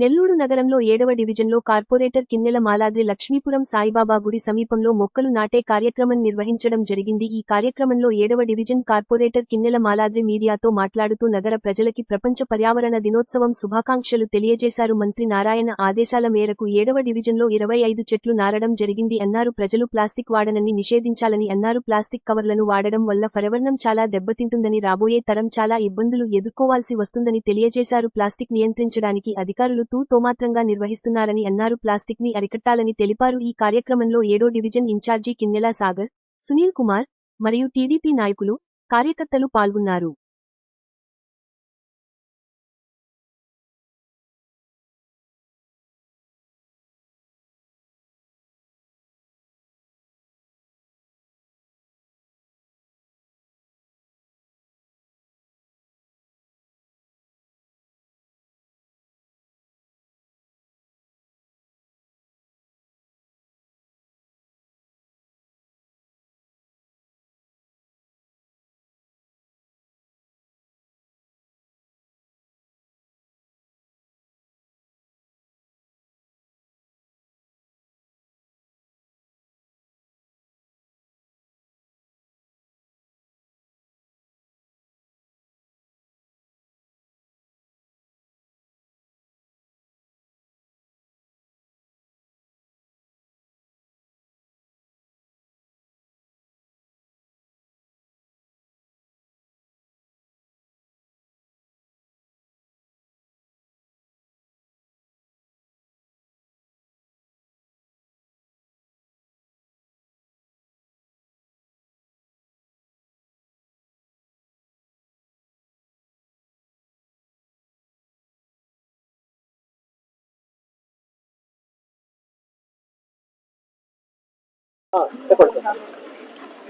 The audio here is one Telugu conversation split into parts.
నెల్లూరు నగరంలో ఏడవ డివిజన్లో కార్పొరేటర్ కిన్నెల మాలాద్రి లక్ష్మీపురం సాయిబాబా గుడి సమీపంలో మొక్కలు నాటే కార్యక్రమం నిర్వహించడం జరిగింది. ఈ కార్యక్రమంలో ఏడవ డివిజన్ కార్పొరేటర్ కిన్నెల మాలాద్రి మీడియాతో మాట్లాడుతూ నగర ప్రజలకి ప్రపంచ పర్యావరణ దినోత్సవం శుభాకాంక్షలు తెలియజేశారు. మంత్రి నారాయణ ఆదేశాల మేరకు ఏడవ డివిజన్లో ఇరవై ఐదు చెట్లు నారడం జరిగింది. అన్నారు ప్రజలు ప్లాస్టిక్ వాడనని నిషేధించాలని అన్నారు. ప్లాస్టిక్ కవర్లను వాడడం వల్ల పర్యావరణం చాలా దెబ్బతింటుందని రాబోయే తరం చాలా ఇబ్బందులు ఎదుర్కోవాల్సి వస్తుందని తెలియజేశారు. ప్లాస్టిక్ నియంత్రించడానికి అధికారులు తూ తోమాత్రంగా నిర్వహిస్తున్నారని అన్నారు. ప్లాస్టిక్ని అరికట్టాలని తెలిపారు. ఈ కార్యక్రమంలో ఏడో డివిజన్ ఇన్ఛార్జి కిన్నెల సాగర్ సునీల్ కుమార్ మరియు టీడీపీ నాయకులు కార్యకర్తలు పాల్గొన్నారు.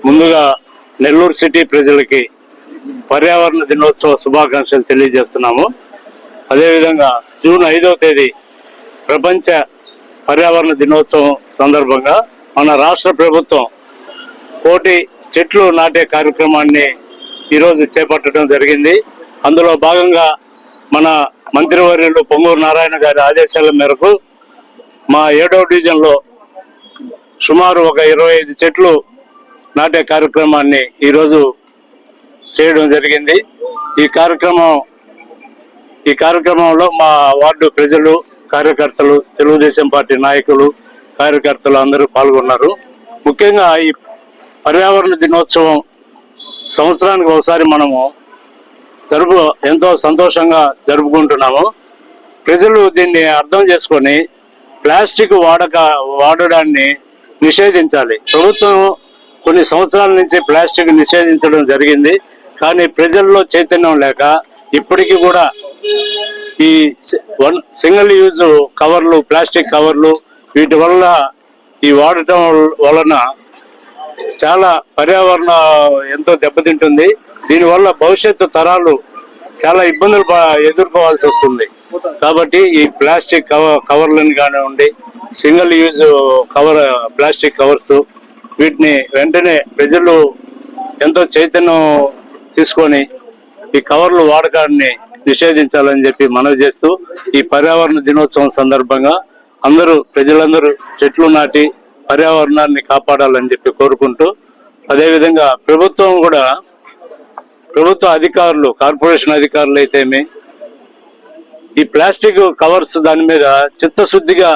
ముందుగా నెల్లూరు సిటీ ప్రజలకి పర్యావరణ దినోత్సవ శుభాకాంక్షలు తెలియజేస్తున్నాము. అదేవిధంగా జూన్ ఐదవ తేదీ ప్రపంచ పర్యావరణ దినోత్సవం సందర్భంగా మన రాష్ట్ర ప్రభుత్వం కోటి చెట్లు నాటే కార్యక్రమాన్ని ఈరోజు చేపట్టడం జరిగింది. అందులో భాగంగా మన మంత్రివర్యులు పొంగూరు నారాయణ గారి ఆదేశాల మేరకు మా ఏడవ డివిజన్లో సుమారు ఒక ఇరవై ఐదు చెట్లు నాటే కార్యక్రమాన్ని ఈరోజు చేయడం జరిగింది. ఈ కార్యక్రమం ఈ కార్యక్రమంలో మా వార్డు ప్రజలు కార్యకర్తలు తెలుగుదేశం పార్టీ నాయకులు కార్యకర్తలు అందరూ పాల్గొన్నారు. ముఖ్యంగా ఈ పర్యావరణ దినోత్సవం సంవత్సరానికి ఒకసారి మనము జరుపు ఎంతో సంతోషంగా జరుపుకుంటున్నాము. ప్రజలు దీన్ని అర్థం చేసుకొని ప్లాస్టిక్ వాడక వాడడాన్ని నిషేధించాలి. ప్రభుత్వం కొన్ని సంవత్సరాల నుంచి ప్లాస్టిక్ నిషేధించడం జరిగింది. కానీ ప్రజల్లో చైతన్యం లేక ఇప్పటికీ కూడా ఈ వన్ సింగిల్ యూజ్ కవర్లు ప్లాస్టిక్ కవర్లు వీటి వల్ల ఈ వాడటం వలన చాలా పర్యావరణ ఎంతో దెబ్బతింటుంది. దీనివల్ల భవిష్యత్తు తరాలు చాలా ఇబ్బందులు ప- ఎదుర్కోవాల్సి వస్తుంది. కాబట్టి ఈ ప్లాస్టిక్ కవర్ కవర్లను కానివ్వండి single use cover plastic covers. వీటిని వెంటనే ప్రజలు ఎంతో చైతన్యం తీసుకొని ఈ కవర్లు వాడకాన్ని నిషేధించాలని చెప్పి మనవి చేస్తూ ఈ పర్యావరణ దినోత్సవం సందర్భంగా అందరూ ప్రజలందరూ చెట్లు నాటి పర్యావరణాన్ని కాపాడాలని చెప్పి కోరుకుంటూ అదేవిధంగా ప్రభుత్వం కూడా ప్రభుత్వ అధికారులు కార్పొరేషన్ అధికారులు అయితేమి ఈ ప్లాస్టిక్ కవర్స్ దాని మీద చిత్తశుద్ధిగా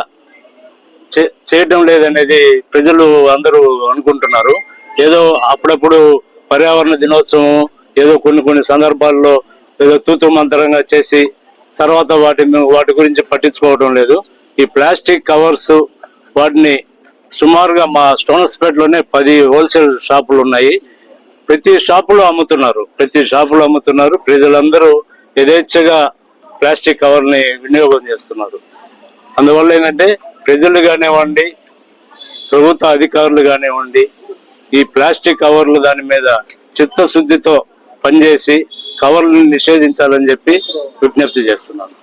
చేయడం లేదనేది ప్రజలు అందరూ అనుకుంటున్నారు. ఏదో అప్పుడప్పుడు పర్యావరణ దినోత్సవం ఏదో కొన్ని కొన్ని సందర్భాల్లో ఏదో తూతు మంతరంగా చేసి తర్వాత వాటిని వాటి గురించి పట్టించుకోవడం లేదు. ఈ ప్లాస్టిక్ కవర్స్ వాటిని సుమారుగా మా స్టోనస్పేటలోనే పది హోల్సేల్ షాపులు ఉన్నాయి. ప్రతి షాపులో అమ్ముతున్నారు. ప్రతి షాపులో అమ్ముతున్నారు. ప్రజలందరూ యథేచ్ఛగా ప్లాస్టిక్ కవర్ని వినియోగం చేస్తున్నారు. అందువల్ల ఏంటంటే ప్రజలు కానివ్వండి ప్రభుత్వ అధికారులు కానివ్వండి ఈ ప్లాస్టిక్ కవర్లు దాని మీద చిత్తశుద్ధితో పనిచేసి కవర్లను నిషేధించాలని చెప్పి విజ్ఞప్తి చేస్తున్నాను.